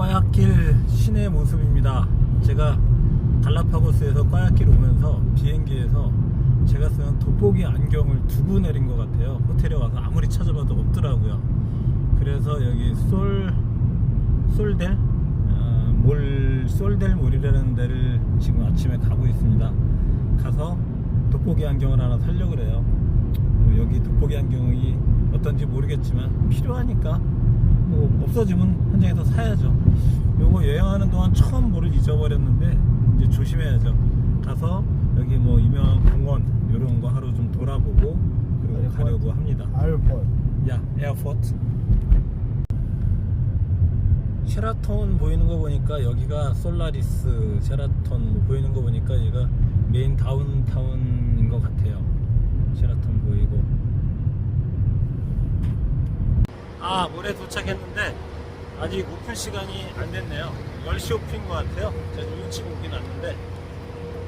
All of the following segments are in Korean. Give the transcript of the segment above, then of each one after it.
꽈약길 시내 모습입니다. 제가 갈라파고스에서 꽈약길 오면서 비행기에서 제가 쓰는 돋보기 안경을 두고 내린 것 같아요. 호텔에 와서 아무리 찾아봐도 없더라고요. 그래서 여기 솔 솔델 어, 몰 솔델 몰이라는 데를 지금 아침에 가고 있습니다. 가서 돋보기 안경을 하나 살려고 그래요. 뭐 여기 돋보기 안경이 어떤지 모르겠지만 필요하니까 뭐 없어지면 현장에서 사야죠. 요거 여행하는 동안 처음 뭐를 잊어버렸는데 이제 조심해야죠. 가서 여기 뭐 유명한 공원 이런 거 하루 좀 돌아보고 그리고 가려고 합니다. 아이폰. 야, 에어포트. 쉐라톤 보이는 거 보니까 여기가 솔라리스 쉐라톤 뭐 보이는 거 보니까 여기가 메인 다운타운인 것 같아요. 쉐라톤 보이고. 아, 모레 도착했는데 아직 오픈 시간이 안 됐네요. 10시 오픈인 것 같아요. 제가 좀 일찍 오긴 왔는데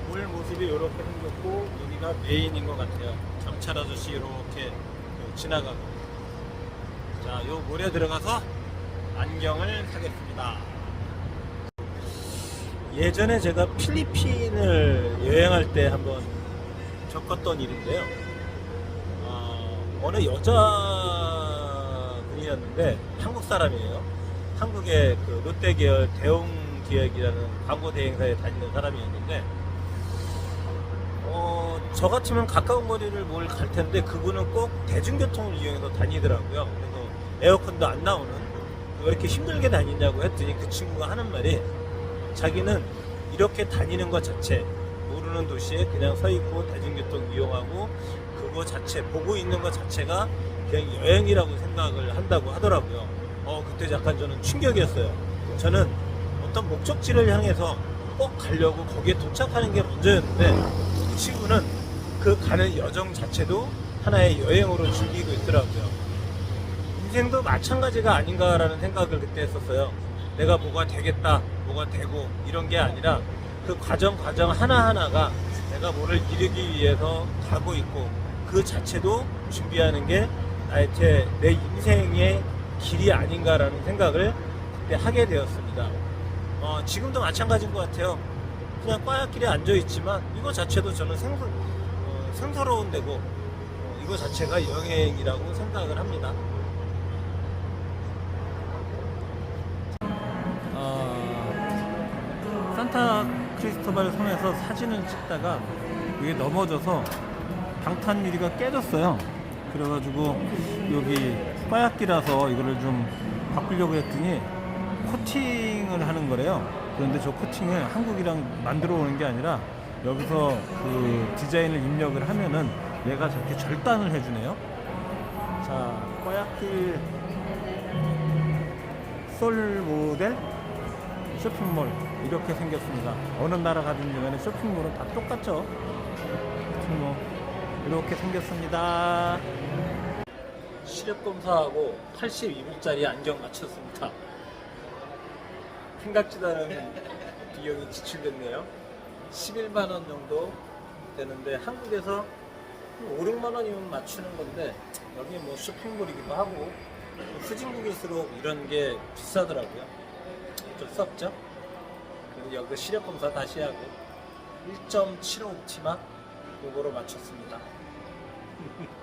물 모습이 이렇게 생겼고 여기가 메인인 것 같아요. 경찰 아저씨 이렇게 그 지나가고. 자, 요 물에 들어가서 안경을 사겠습니다. 예전에 제가 필리핀을 여행할 때 한번 겪었던 일인데요. 어, 어느 여자 분이었는데 한국 사람이에요. 한국의 그 롯데 계열 대웅 기획이라는 광고 대행사에 다니는 사람이었는데 어, 저 같으면 가까운 거리를 뭘 갈 텐데 그분은 꼭 대중교통을 이용해서 다니더라고요. 그래서 에어컨도 안 나오는 왜 이렇게 힘들게 다니냐고 했더니 그 친구가 하는 말이 자기는 이렇게 다니는 것 자체 모르는 도시에 그냥 서 있고 대중교통 이용하고 그거 자체 보고 있는 것 자체가 그냥 여행이라고 생각을 한다고 하더라고요. 어 그때 약간 저는 충격이었어요. 저는 어떤 목적지를 향해서 꼭 가려고 거기에 도착하는 게 먼저였는데 그 친구는 그 가는 여정 자체도 하나의 여행으로 즐기고 있더라고요. 인생도 마찬가지가 아닌가라는 생각을 그때 했었어요. 내가 뭐가 되겠다, 뭐가 되고 이런 게 아니라 그 과정 과정 하나하나가 내가 뭐를 이루기 위해서 가고 있고 그 자체도 준비하는 게 제- 내 인생의 길이 아닌가라는 생각을 그때 하게 되었습니다. 어, 지금도 마찬가지인 것 같아요. 그냥 꽈약길에 앉아 있지만 이거 자체도 저는 생소, 어, 생소로운 데고 어, 이거 자체가 여행이라고 생각을 합니다. 어, 산타 크리스토발 섬에서 사진을 찍다가 이게 넘어져서 방탄 유리가 깨졌어요. 그래가지고 여기 빠약기라서 이거를 좀 바꾸려고 했더니 코팅을 하는 거래요. 그런데 저 코팅을 한국이랑 만들어 오는 게 아니라 여기서 그 디자인을 입력을 하면은 얘가 저렇게 절단을 해주네요. 자, 빠약길 솔 모델 쇼핑몰 이렇게 생겼습니다. 어느 나라 가든지 간에 쇼핑몰은 다 똑같죠. 하여튼 뭐 이렇게 생겼습니다. 시력 검사하고 82불짜리 안경 맞췄습니다. 생각지도 않은 비용이 지출됐네요. 11만 원 정도 되는데 한국에서 5, 6만 원이면 맞추는 건데 여기 뭐 쇼핑몰이기도 하고 후진국일수록 이런 게 비싸더라고요. 어쩔 수 없죠. 그리고 여기 시력 검사 다시 하고 1.75 옵티마 요거로 맞췄습니다. Thank you.